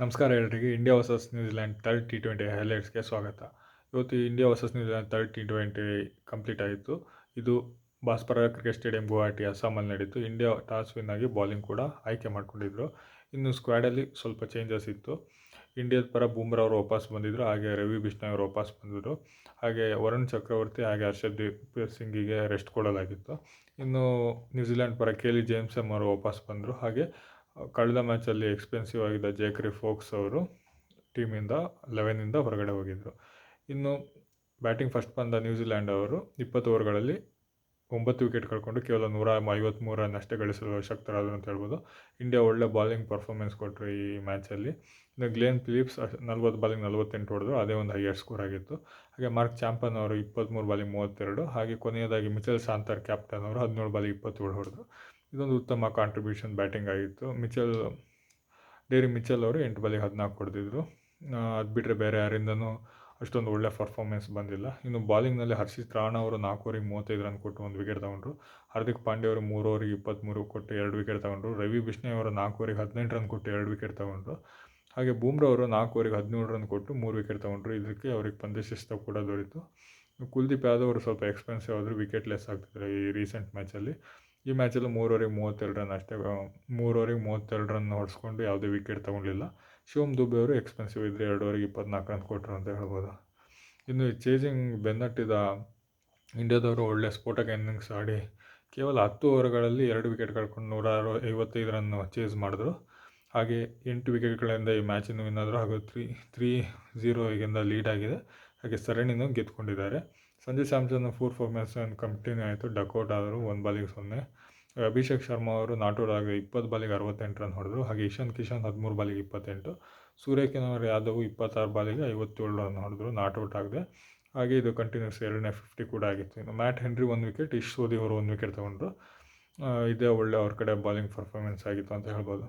ನಮಸ್ಕಾರ ಎಲ್ಲರಿಗೆ India versus New Zealand third T twenty ಹೈಲೈಟ್ಸ್ಗೆ ಸ್ವಾಗತ. ಇವತ್ತು India versus New Zealand third T twenty complete ಆಯಿತು. ಇದು ಭಾಸ್ಪರ ಕ್ರಿಕೆಟ್ ಸ್ಟೇಡಿಯಂ ಗುವಾಹಟಿ, ಅಸ್ಸಾಮಲ್ಲಿ ನಡೀತು. ಇಂಡಿಯಾ ಟಾಸ್ ವಿನ್ ಆಗಿ ಬಾಲಿಂಗ್ ಕೂಡ ಆಯ್ಕೆ ಮಾಡಿಕೊಂಡಿದ್ರು. ಇನ್ನು ಸ್ಕ್ವಾಡಲ್ಲಿ ಸ್ವಲ್ಪ ಚೇಂಜಸ್ ಇತ್ತು. ಇಂಡಿಯಾದ ಪರ ಬೂಮ್ರಾ ಅವರು ವಾಪಸ್ ಬಂದಿದ್ದರು ಹಾಗೆ ರವಿ ಬಿಷ್ಣಾಯ್ ಅವರು ವಾಪಸ್ ಬಂದಿದ್ದರು ಹಾಗೆ ವರುಣ್ ಚಕ್ರವರ್ತಿ ಹಾಗೆ ಹರ್ಷದೀಪ್ ಸಿಂಗಿಗೆ ರೆಸ್ಟ್ ಕೊಡಲಾಗಿತ್ತು. ಇನ್ನು ನ್ಯೂಜಿಲ್ಯಾಂಡ್ ಪರ ಕೆ ಜೇಮ್ಸ್ ಎಂ ಅವರು ವಾಪಸ್ ಬಂದರು. ಹಾಗೆ ಕಳೆದ ಮ್ಯಾಚಲ್ಲಿ ಎಕ್ಸ್ಪೆನ್ಸಿವ್ ಆಗಿದ್ದ ಜೇಕ್ರಿ ಫೋಕ್ಸ್ ಅವರು ಟೀಮಿಂದ ಲೆವೆನಿಂದ ಹೊರಗಡೆ ಹೋಗಿದ್ದರು ಇನ್ನು ಬ್ಯಾಟಿಂಗ್ ಫಸ್ಟ್ ಬಂದ ನ್ಯೂಜಿಲ್ಯಾಂಡ್ ಅವರು ಇಪ್ಪತ್ತು ಓವರ್ಗಳಲ್ಲಿ ಒಂಬತ್ತು ವಿಕೆಟ್ ಕಳ್ಕೊಂಡು ಕೇವಲ ನೂರ ಐವತ್ತ್ಮೂರು ರನ್ ಅಷ್ಟೇ ಗಳಿಸಲು ಶಕ್ತರಾದರು ಅಂತ ಹೇಳ್ಬೋದು. ಇಂಡಿಯಾ ಒಳ್ಳೆ ಬಾಲಿಂಗ್ ಪರ್ಫಾರ್ಮೆನ್ಸ್ ಕೊಟ್ಟರು ಈ ಮ್ಯಾಚಲ್ಲಿ ಇನ್ನು ಗ್ಲೇನ್ ಫಿಲಿಪ್ಸ್ ನಲ್ವತ್ತು ಬಾಲಿಂಗ್ ನಲ್ವತ್ತೆಂಟು ಹೊಡೆದ್ರು, ಅದೇ ಒಂದು ಹೈಯರ್ ಸ್ಕೋರ್ ಆಗಿತ್ತು. ಹಾಗೆ ಮಾರ್ಕ್ ಚಾಂಪನ್ ಅವರು ಇಪ್ಪತ್ತ್ಮೂರು ಬಾಲಿಂಗ್ ಮೂವತ್ತೆರಡು, ಹಾಗೆ ಕೊನೆಯದಾಗಿ ಮಿಚಲ್ ಶಾಂತರ್ ಕ್ಯಾಪ್ಟನ್ ಅವರು ಹದಿನೇಳು ಬಾಲಿಂಗ್ ಇಪ್ಪತ್ತೇಳು ಹೊಡೆದ್ರು. ಇದೊಂದು ಉತ್ತಮ ಕಾಂಟ್ರಿಬ್ಯೂಷನ್ ಬ್ಯಾಟಿಂಗ್ ಆಗಿತ್ತು. ಮಿಚಲ್, ಡೇರಿ ಮಿಚಲ್ ಅವರು ಎಂಟು ಬಾಲಿಗೆ ಹದಿನಾಲ್ಕು ಹೊಡೆದಿದ್ರು. ಅದು ಬಿಟ್ಟರೆ ಬೇರೆ ಯಾರಿಂದನೂ ಅಷ್ಟೊಂದು ಒಳ್ಳೆ ಪರ್ಫಾರ್ಮೆನ್ಸ್ ಬಂದಿಲ್ಲ. ಇನ್ನು ಬಾಲಿಂಗ್ನಲ್ಲಿ ಹರ್ಷಿತ್ ರಾಣ ಅವರು ನಾಲ್ಕು ಓವರಿಗೆ ಮೂವತ್ತೈದು ರನ್ ಕೊಟ್ಟು ಒಂದು ವಿಕೆಟ್ ತಗೊಂಡ್ರು. ಹಾರ್ದಿಕ್ ಪಾಂಡ್ಯ ಅವರು ಮೂರು ಓವರಿಗೆ ಇಪ್ಪತ್ತ್ಮೂರು ಕೊಟ್ಟು ಎರಡು ವಿಕೆಟ್ ತೊಗೊಂಡ್ರು. ರವಿ ಬಿಷ್ಣೆ ಅವರು ನಾಲ್ಕು ಓವರಿಗೆ ಹದಿನೆಂಟು ರನ್ ಕೊಟ್ಟು ಎರಡು ವಿಕೆಟ್ ತಗೊಂಡ್ರು. ಹಾಗೆ ಬೂಮ್ರಾ ಅವರು ನಾಲ್ಕು ಓವರಿಗೆ ಹದಿನೇಳು ರನ್ ಕೊಟ್ಟು ಮೂರು ವಿಕೆಟ್ ತಗೊಂಡ್ರು. ಇದಕ್ಕೆ ಅವ್ರಿಗೆ ಪಂದ್ಯಶಿಸ್ತ ಕೂಡ ದೊರೀತು. ಕುಲ್ದೀಪ್ ಯಾದವ್ ಅವರು ಸ್ವಲ್ಪ ಎಕ್ಸ್ಪೆನ್ಸಿವ್ ಆದರೂ ವಿಕೆಟ್ ಲೆಸ್ ಆಗ್ತಿದ್ರು ಈ ರೀಸೆಂಟ್ ಮ್ಯಾಚಲ್ಲಿ ಈ ಮ್ಯಾಚಲ್ಲೂ ಮೂರುವರೆಗೆ ಮೂವತ್ತೆರಡು ರನ್ ಅಷ್ಟೇ ಮೂರುವರೆಗೆ ಮೂವತ್ತೆರಡು ರನ್ ಹೊಡೆಸ್ಕೊಂಡು ಯಾವುದೇ ವಿಕೆಟ್ ತೊಗೊಂಡಿಲ್ಲ. ಶಿವಮ್ ದುಬೆ ಅವರು ಎಕ್ಸ್ಪೆನ್ಸಿವ್ ಇದ್ದರೆ ಎರಡುವರೆಗೆ ಇಪ್ಪತ್ನಾಲ್ಕು ರನ್ ಕೊಟ್ಟರು ಅಂತ ಹೇಳ್ಬೋದು. ಇನ್ನು ಚೇಜಿಂಗ್ ಬೆನ್ನಟ್ಟಿದ ಇಂಡಿಯಾದವರು ಒಳ್ಳೆ ಸ್ಫೋಟಕ ಇನ್ನಿಂಗ್ಸ್ ಆಡಿ ಕೇವಲ ಹತ್ತು ಓವರ್ಗಳಲ್ಲಿ ಎರಡು ವಿಕೆಟ್ ಕಳ್ಕೊಂಡು ನೂರ ಐವತ್ತೈದು ರನ್ ಚೇಸ್ ಮಾಡಿದ್ರು. ಹಾಗೆ ಎಂಟು ವಿಕೆಟ್ಗಳಿಂದ ಈ ಮ್ಯಾಚನ್ನು ವಿನ್ ಹಾಗೂ ತ್ರೀ ತ್ರೀ ಝೀರೋ ಈಗಿಂದ ಲೀಡ್ ಆಗಿದೆ. ಹಾಗೆ ಸರಣಿನೂ ಗೆದ್ದುಕೊಂಡಿದ್ದಾರೆ Sanju Samson four performance continue ಆಯಿತು. ಡಕೌಟ್ ಆದರು ಒಂದು ಬಾಲಿಗೆ ಸೊನ್ನೆ. ಅಭಿಷೇಕ್ ಶರ್ಮಾ ಅವರು ನಾಟೌಟ್ ಆಗಿ ಇಪ್ಪತ್ತು ಬಾಲಿಗೆ ಅರವತ್ತೆಂಟು ರನ್ ಹೊಡೆದರು. ಹಾಗೆ ಇಶಾನ್ ಕಿಶನ್ ಹದಿಮೂರು ಬಾಲಿಗೆ ಇಪ್ಪತ್ತೆಂಟು. ಸೂರ್ಯಕಿನವರ್ ಯಾದವ್ ಇಪ್ಪತ್ತಾರು ಬಾಲಿಗೆ ಐವತ್ತೇಳು ರನ್ ಹೊಡೆದ್ರು. ನಾಟೌಟ್ ಆಗದೆ. ಹಾಗೆ ಇದು ಕಂಟಿನ್ಯೂಸ್ ಎರಡನೇ ಫಿಫ್ಟಿ ಕೂಡ ಆಗಿತ್ತು. ಇನ್ನು ಮ್ಯಾಟ್ ಹೆನ್ರಿ ಒಂದು ವಿಕೆಟ್ ಇಶ್ ಸೋದಿ ಅವರು ಒಂದು ವಿಕೆಟ್ ತೊಗೊಂಡ್ರು. ಇದೇ ಒಳ್ಳೆ ಅವ್ರ ಕಡೆ ಬಾಲಿಂಗ್ ಪರ್ಫಾರ್ಮೆನ್ಸ್ ಆಗಿತ್ತು ಅಂತ ಹೇಳ್ಬೋದು.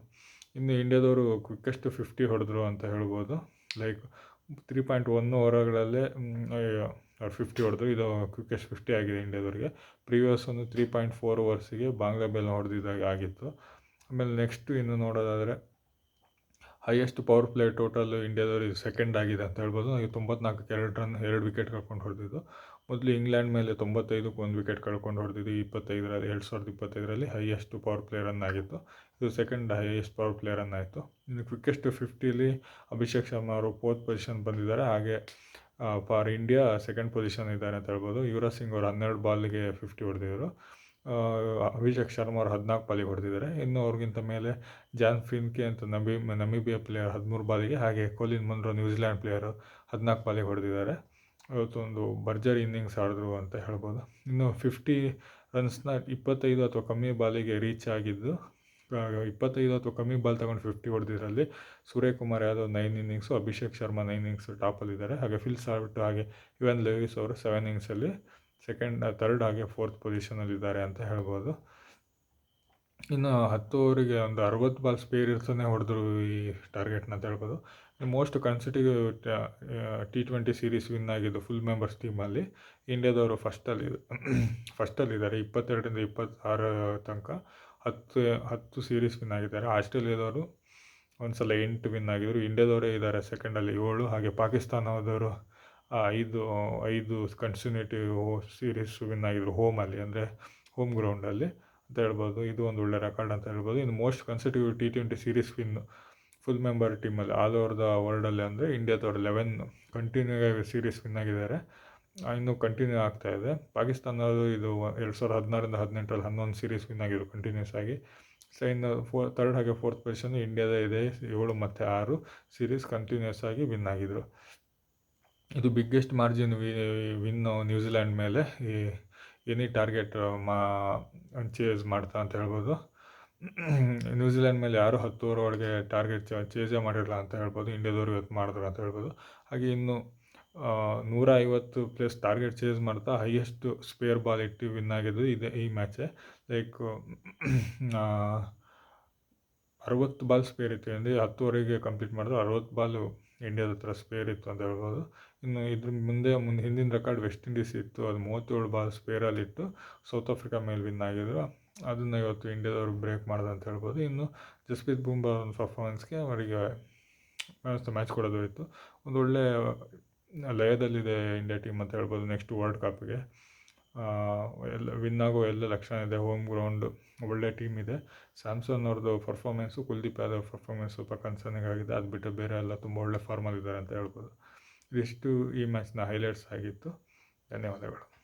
ಇನ್ನು ಇಂಡಿಯಾದವರು ಕ್ವಿಕ್ಕೆಸ್ಟ್ ಫಿಫ್ಟಿ ಹೊಡೆದ್ರು ಅಂತ ಹೇಳ್ಬೋದು. ಲೈಕ್ ತ್ರೀ ಪಾಯಿಂಟ್ ಒನ್ ಓವರ್ಗಳಲ್ಲೇ ಫಿಫ್ಟಿ ಹೊಡೆದು ಇದು ಕ್ವಿಕೆಸ್ಟ್ ಫಿಫ್ಟಿ ಆಗಿದೆ ಇಂಡಿಯಾದವ್ರಿಗೆ. ಪ್ರೀವಿಯಸ್ ಒಂದು ತ್ರೀ ಪಾಯಿಂಟ್ ಫೋರ್ ಓವರ್ಸಿಗೆ ಬಾಂಗ್ಲಾಬೇಲ್ ಹೊಡೆದಿದ್ದಾಗ ಆಗಿತ್ತು. ಆಮೇಲೆ ನೆಕ್ಸ್ಟು ಇನ್ನು ನೋಡೋದಾದರೆ ಹೈಯೆಸ್ಟ್ ಪವರ್ ಪ್ಲೇ ಟೋಟಲ್ ಇಂಡಿಯಾದವ್ರಿಗೆ ಸೆಕೆಂಡ್ ಆಗಿದೆ ಅಂತ ಹೇಳ್ಬೋದು. ನನಗೆ ತೊಂಬತ್ನಾಲ್ಕಕ್ಕೆ ಎರಡು ರನ್ ಎರಡು ವಿಕೆಟ್ ಕಳ್ಕೊಂಡು ಹೊಡೆದಿದ್ದು. ಮೊದಲು ಇಂಗ್ಲೆಂಡ್ ಮೇಲೆ ತೊಂಬತ್ತೈದಕ್ಕೆ ಒಂದು ವಿಕೆಟ್ ಕಳ್ಕೊಂಡು ಹೊಡೆದಿದ್ದು, ಇಪ್ಪತ್ತೈದರಲ್ಲಿ, ಎರಡು ಸಾವಿರದ ಇಪ್ಪತ್ತೈದರಲ್ಲಿ ಹೈಯೆಸ್ಟ್ ಪವರ್ ಪ್ಲೇ ರನ್ ಇದು second highest power play run ಆಯಿತು. ಇನ್ನು ಕ್ವಿಕ್ಕೆಸ್ಟ್ ಫಿಫ್ಟಿಲಿ ಅಭಿಷೇಕ್ ಶರ್ಮಾ ಅವರು ಫೋರ್ತ್ ಪೊಸಿಷನ್ ಬಂದಿದ್ದಾರೆ. ಹಾಗೆ ಫಾರ್ ಇಂಡಿಯಾ ಸೆಕೆಂಡ್ ಪೊಸಿಷನ್ ಇದ್ದಾರೆ ಅಂತ ಹೇಳ್ಬೋದು. ಯುವರಾಜ್ ಸಿಂಗ್ ಅವರು ಹನ್ನೆರಡು ಬಾಲ್ಗೆ ಫಿಫ್ಟಿ ಹೊಡೆದಿದ್ರು. ಅಭಿಷೇಕ್ ಶರ್ಮ ಅವರು ಹದಿನಾಲ್ಕು ಬಾಲಿಗೆ ಹೊಡೆದಿದ್ದಾರೆ. ಇನ್ನು ಅವ್ರಿಗಿಂತ ಮೇಲೆ ಜಾನ್ ಫಿನ್ಕೆ ಅಂತ ನಬಿ ನಮಿಬಿಯಾ ಪ್ಲೇಯರ್ ಹದಿಮೂರು ಬಾಲಿಗೆ ಹಾಗೆ ಕೊಲಿನ್ ಮನ್ರೋ ನ್ಯೂಜಿಲ್ಯಾಂಡ್ ಪ್ಲೇಯರು ಹದಿನಾಲ್ಕು ಬಾಲಿಗೆ ಹೊಡೆದಿದ್ದಾರೆ. ಇವತ್ತೊಂದು ಭರ್ಜರಿ ಇನ್ನಿಂಗ್ಸ್ ಆಡಿದ್ರು ಅಂತ ಹೇಳ್ಬೋದು. ಇನ್ನು ಫಿಫ್ಟಿ ರನ್ಸ್ನ ಇಪ್ಪತ್ತೈದು ಅಥವಾ ಕಮ್ಮಿ ಬಾಲಿಗೆ ರೀಚ್ ಆಗಿದ್ದು ಇಪ್ಪತ್ತೈದು ಅಥವಾ ಕಮ್ಮಿ ಬಾಲ್ ತಗೊಂಡು fifty ಹೊಡೆದಿದ್ರಲ್ಲಿ Suryakumar Yadav nine innings Abhishek Sharma nine innings ಟಾಪಲ್ಲಿದ್ದಾರೆ ಹಾಗೆ ಫಿಲ್ ಆಗಿಬಿಟ್ಟು ಹಾಗೆ ಇವನ್ ಲೇವಿಸ್ ಅವರು ಸೆವೆನ್ ಇನ್ನಿಂಗ್ಸಲ್ಲಿ ಸೆಕೆಂಡ್ ತರ್ಡ್ ಹಾಗೆ ಫೋರ್ತ್ ಪೊಸಿಷನಲ್ಲಿದ್ದಾರೆ ಅಂತ ಹೇಳ್ಬೋದು. ಇನ್ನು ಹತ್ತು ಓವರಿಗೆ ಒಂದು ಅರವತ್ತು ಬಾಲ್ ಸ್ಪೇರ್ ಇರ್ತಾನೆ ಹೊಡೆದ್ರು ಈ ಟಾರ್ಗೆಟ್ನ ಅಂತ ಹೇಳ್ಬೋದು. Most consecutive T twenty series win ಆಗಿದ್ದು ಫುಲ್ ಮೆಂಬರ್ಸ್ ಟೀಮಲ್ಲಿ ಇಂಡಿಯಾದವರು ಫಸ್ಟಲ್ಲಿ ಫಸ್ಟಲ್ಲಿದ್ದಾರೆ ಇಪ್ಪತ್ತೆರಡರಿಂದ ಇಪ್ಪತ್ತಾರ ತನಕ ಹತ್ತು ಹತ್ತು ಸೀರೀಸ್ ವಿನ್ ಆಗಿದ್ದಾರೆ. ಆಸ್ಟ್ರೇಲಿಯಾದವರು ಒಂದು ಸಲ ಎಂಟು ವಿನ್ ಆಗಿದ್ರು. ಇಂಡಿಯಾದವರೇ ಇದ್ದಾರೆ ಸೆಕೆಂಡಲ್ಲಿ ಏಳು. ಹಾಗೆ ಪಾಕಿಸ್ತಾನದವರು ಐದು ಐದು ಕನ್ಸ್ಯೂನೇಟಿವ್ ಸೀರೀಸ್ ವಿನ್ ಆಗಿದ್ರು ಹೋಮಲ್ಲಿ ಅಂದರೆ ಹೋಮ್ ಗ್ರೌಂಡಲ್ಲಿ ಅಂತ ಹೇಳ್ಬೋದು. ಇದು ಒಂದು ಒಳ್ಳೆ ರೆಕಾರ್ಡ್ ಅಂತ ಹೇಳ್ಬೋದು. ಇನ್ನು most consecutive T twenty series win full member ಟೀಮಲ್ಲಿ ಆಲ್ ಓವರ್ ದ ವರ್ಲ್ಡಲ್ಲಿ ಅಂದರೆ ಇಂಡಿಯಾದವ್ರು ಲೆವೆನ್ ಕಂಟಿನ್ಯೂ ಆಗಿ ಸೀರೀಸ್ ವಿನ್ ಆಗಿದ್ದಾರೆ ಇನ್ನೂ ಕಂಟಿನ್ಯೂ ಆಗ್ತಾ ಇದೆ. ಪಾಕಿಸ್ತಾನದ್ದು ಇದು ಎರಡು ಸಾವಿರದ ಹದಿನಾರರಿಂದ ಹದಿನೆಂಟರಲ್ಲಿ ಹನ್ನೊಂದು ಸೀರೀಸ್ ವಿನ್ ಆಗಿದ್ರು ಕಂಟಿನ್ಯೂಸ್ ಆಗಿ. ಸೊ ಇನ್ನು ಫೋರ್ ತರ್ಡ್ ಹಾಗೆ ಫೋರ್ತ್ ಪೊಸಿಷನ್ ಇಂಡಿಯಾದ ಇದೆ ಏಳು ಮತ್ತು ಆರು ಸೀರೀಸ್ ಕಂಟಿನ್ಯೂಸ್ ಆಗಿ ವಿನ್ ಆಗಿದ್ರು. ಇದು ಬಿಗ್ಗೆಸ್ಟ್ ಮಾರ್ಜಿನ್ ವಿನ್ ನ್ಯೂಜಿಲ್ಯಾಂಡ್ ಮೇಲೆ ಈ ಎನಿ ಟಾರ್ಗೆಟ್ ಮಾ ಚೇಸ್ ಮಾಡ್ತಾ ಅಂತ ಹೇಳ್ಬೋದು. ನ್ಯೂಜಿಲ್ಯಾಂಡ್ ಮೇಲೆ ಯಾರು ಹತ್ತು ಓವರ್ ಒಳಗೆ ಟಾರ್ಗೆಟ್ ಚೇಸೇ ಮಾಡಿರಲ್ಲ ಅಂತ ಹೇಳ್ಬೋದು. ಇಂಡಿಯಾದವ್ರು ಇವತ್ತು ಮಾಡಿದ್ರು ಅಂತ ಹೇಳ್ಬೋದು. ಹಾಗೆ ಇನ್ನು ನೂರ ಐವತ್ತು ಪ್ಲಸ್ ಟಾರ್ಗೆಟ್ ಚೇಸ್ ಮಾಡ್ತಾ ಹೈಯೆಸ್ಟ್ ಸ್ಪೇರ್ ಬಾಲ್ ಇಟ್ಟು ವಿನ್ ಆಗಿದ್ದು ಇದೆ ಈ ಮ್ಯಾಚೇ ಲೈಕ್ ಅರವತ್ತು ಬಾಲ್ ಸ್ಪೇರ್ ಇತ್ತು. ಅಂದರೆ ಹತ್ತುವರೆಗೆ ಕಂಪ್ಲೀಟ್ ಮಾಡಿದ್ರು. ಅರವತ್ತು ಬಾಲು ಇಂಡಿಯಾದ ಹತ್ರ ಸ್ಪೇರ್ ಇತ್ತು ಅಂತ ಹೇಳ್ಬೋದು. ಇನ್ನು ಇದ್ರ ಮುಂದೆ ಮುಂದೆ ಹಿಂದಿನ ರೆಕಾರ್ಡ್ ವೆಸ್ಟ್ ಇಂಡೀಸ್ ಇತ್ತು. ಅದು ಮೂವತ್ತೇಳು ಬಾಲ್ ಸ್ಪೇರಲ್ಲಿತ್ತು ಸೌತ್ ಆಫ್ರಿಕಾ ಮೇಲೆ ವಿನ್ ಆಗಿದ್ರು. ಅದನ್ನು ಇವತ್ತು ಇಂಡಿಯಾದವ್ರು ಬ್ರೇಕ್ ಮಾಡ್ದೆ ಅಂತ ಹೇಳ್ಬೋದು. ಇನ್ನು ಜಸ್ಪ್ರೀತ್ ಬುಮ್ರಾ ಒಂದು ಪರ್ಫಾರ್ಮೆನ್ಸ್ಗೆ ಅವರಿಗೆ ಮ್ಯಾಚ್ ಮ್ಯಾಚ್ ಕೊಡೋದು ಇತ್ತು. ಒಂದು ಒಳ್ಳೆ ಲಯದಲ್ಲಿದೆ ಇಂಡಿಯಾ ಟೀಮ್ ಅಂತ ಹೇಳ್ಬೋದು ನೆಕ್ಸ್ಟ್ ವರ್ಲ್ಡ್ ಕಪ್ಗೆ ಎಲ್ಲ ವಿನ್ ಆಗೋ ಎಲ್ಲ ಲಕ್ಷಣ ಇದೆ. ಹೋಮ್ ಗ್ರೌಂಡು ಒಳ್ಳೆ ಟೀಮ್ ಇದೆ. ಸ್ಯಾಮ್ಸನ್ ಅವ್ರದ್ದು ಪರ್ಫಾರ್ಮೆನ್ಸು ಕುಲ್ದೀಪ್ ಯಾದವ್ ಪರ್ಫಾರ್ಮೆನ್ಸ್ ಸ್ವಲ್ಪ ಕನ್ಸರ್ನಿಂಗ್ ಆಗಿದೆ. ಅದು ಬಿಟ್ಟು ಬೇರೆ ಎಲ್ಲ ತುಂಬ ಒಳ್ಳೆ ಫಾರ್ಮಲ್ಲಿದ್ದಾರೆ ಅಂತ ಹೇಳ್ಬೋದು. ಇದಿಷ್ಟು ಈ ಮ್ಯಾಚ್ನ ಹೈಲೈಟ್ಸ್ ಆಗಿತ್ತು. ಧನ್ಯವಾದಗಳು.